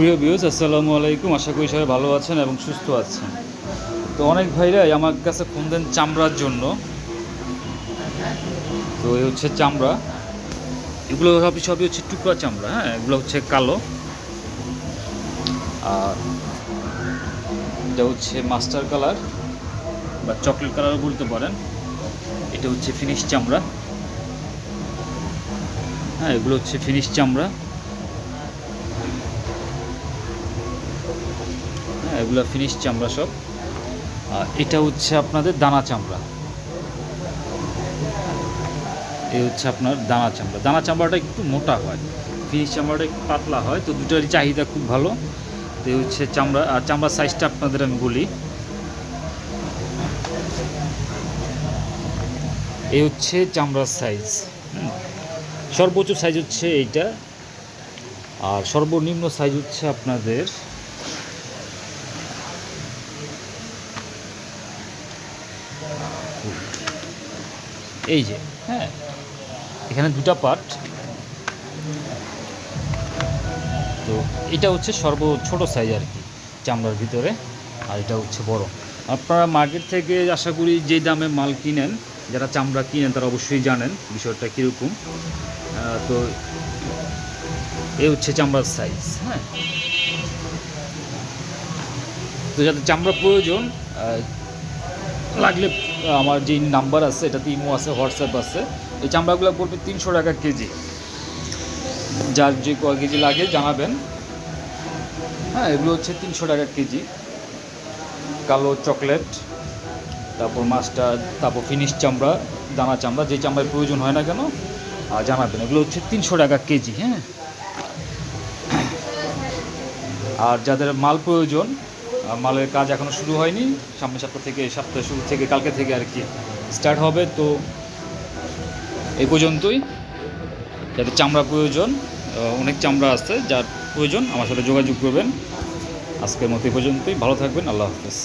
প্রিয় ভিউজ আসসালামু আলাইকুম। আশা করি সবাই ভালো আছেন এবং সুস্থ আছেন। তো অনেক ভাইরাই আমার কাছে ফোন দেন চামড়ার জন্য। তো এই হচ্ছে চামড়া। এগুলো সবই সবই হচ্ছে টুকরা চামড়া হ্যাঁ? এগুলো হচ্ছে কালো। আর এটা হচ্ছে মাস্টার কালার বা চকলেট কালারও বলতে পারেন। এটা হচ্ছে ফিনিশ চামড়া। হ্যাঁ এগুলো হচ্ছে ফিনিশ চামড়া। এগুলো ফিনিশ চামড়া সব। আর এটা হচ্ছে আপনাদের দানা চামড়া। এই হচ্ছে আপনার দানা চামড়া। দানা চামড়াটা একটু মোটা হয়। ফিনিশ চামড়াটা একটু পাতলা হয়, তো দুটারই চাহিদা খুব ভালো। তো এই হচ্ছে চামড়া, আর চামড়ার সাইজটা আপনাদের আমি বলি। এই হচ্ছে চামড়ার সাইজ সর্বোচ্চ সাইজ হচ্ছে এইটা। আর সর্বনিম্ন সাইজ হচ্ছে আপনাদের এই যে হ্যাঁ এখানে দুটা পার্ট তো এটা হচ্ছে সর্ব ছোট সাইজ আর কি, চামড়ার ভিতরে, আর এটা হচ্ছে বড়। আপনারা মার্কেট থেকে আশা করি যে দামে মাল কিনেন, যারা চামড়া কিনেন তারা অবশ্যই জানেন বিষয়টা কীরকম। তো এ হচ্ছে চামড়ার সাইজ হ্যাঁ। তো যাদের চামড়া প্রয়োজন লাগলে আমার যে নাম্বার আছে, এটাতে ইমো আছে, হোয়াটসঅ্যাপ আছে, এই চামড়াগুলো পড়বে তিনশো টাকা কেজি। যার যে কয় কেজি লাগে, জানাবেন। হ্যাঁ এগুলো হচ্ছে তিনশো টাকা কেজি। কালো চকলেট, তারপর মাস্টার তারপর ফিনিশ চামড়া, দানা চামড়া, যে চামড়ার প্রয়োজন হয় না কেন আর জানাবেন। এগুলো হচ্ছে তিনশো টাকা কেজি হ্যাঁ। আর যাদের মাল প্রয়োজন মালের কাজ এখনও শুরু হয়নি। সামনের সপ্তাহ থেকে, সপ্তাহ শুরু থেকে, কালকে থেকে আর কি স্টার্ট হবে। তো এ পর্যন্তই। যাদের চামড়া প্রয়োজন অনেক চামড়া আছে, যার প্রয়োজন আমার সাথে যোগাযোগ করবেন। আজকের মতো এ পর্যন্তই। ভালো থাকবেন। আল্লাহ হাফেজ।